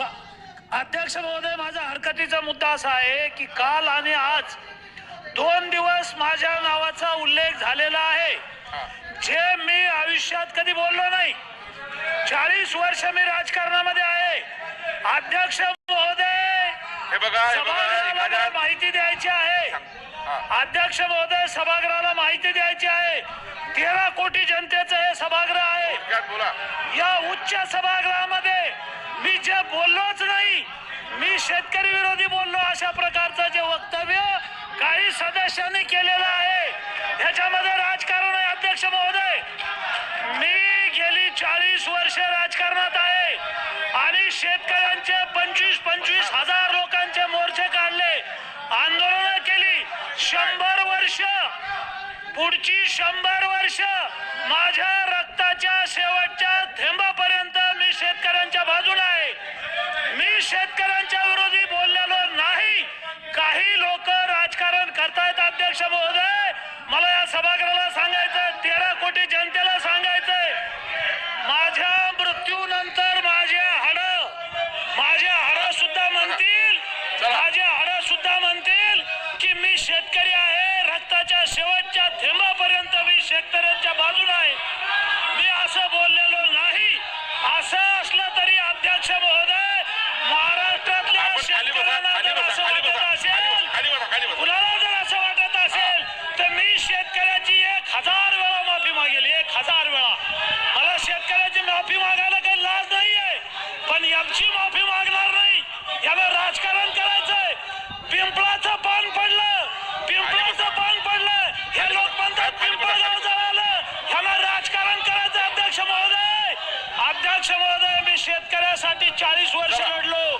अध्यक्ष महोदय माझा हरकतीचा मुद्दा असा आहे की काल आणि आज दोन दिवस माझ्या नावाचा उल्लेख झालेला आहे. जे मी आयुष्यात कधी बोललो नाही चाळीस वर्ष मी राजकारणामध्ये आहे. अध्यक्ष महोदय हे बघा हे बघा सभागृहाला मला एखाद्या माहिती द्यायची आहे. हा. अध्यक्ष महोदय सभागृहाला माहिती द्यायची आहे. तेरा कोटी जनतेचं हे सभागृह आहे. थोडक्यात बोला. या उच्च सभागृहामध्ये मी जे बोललोच नाही मी शेतकरी विरोधी बोललो. अशा प्रकारचं जे वक्तव्य काही सदस्यांनी केलेलं आहे. याच्यामध्ये राजकारण आहे अध्यक्ष महोदय. मी गेली चाळीस वर्ष राजकारणात आहे. आणि शेतकऱ्यांचे पंचवीस पंचवीस हजार लोकांचे मोर्चे काढले. आंदोलनं केली. शंभर वर्ष पुढची शंभर वर्ष माझ्या रक्ताच्या शेतकऱ्यांच्या विरोधी बोललेलो नाही. काही लोक राजकारण करतायत अध्यक्ष महोदय. मला या सभागृहात मागेल एक हजार वेळा. मला शेतकऱ्याची माफी मागायला काही लाज नाहीये पण यांची माफी मागणार नाही. याला राजकारण करायचंय. पिंपळाचं पान पडलं. पिंपळाचं पान पडलं. हे लोक म्हणतात पिंपळगाव जळालं. ह्याला राजकारण करायचं अध्यक्ष महोदय. अध्यक्ष महोदय मी शेतकऱ्यासाठी चाळीस वर्ष लढलो.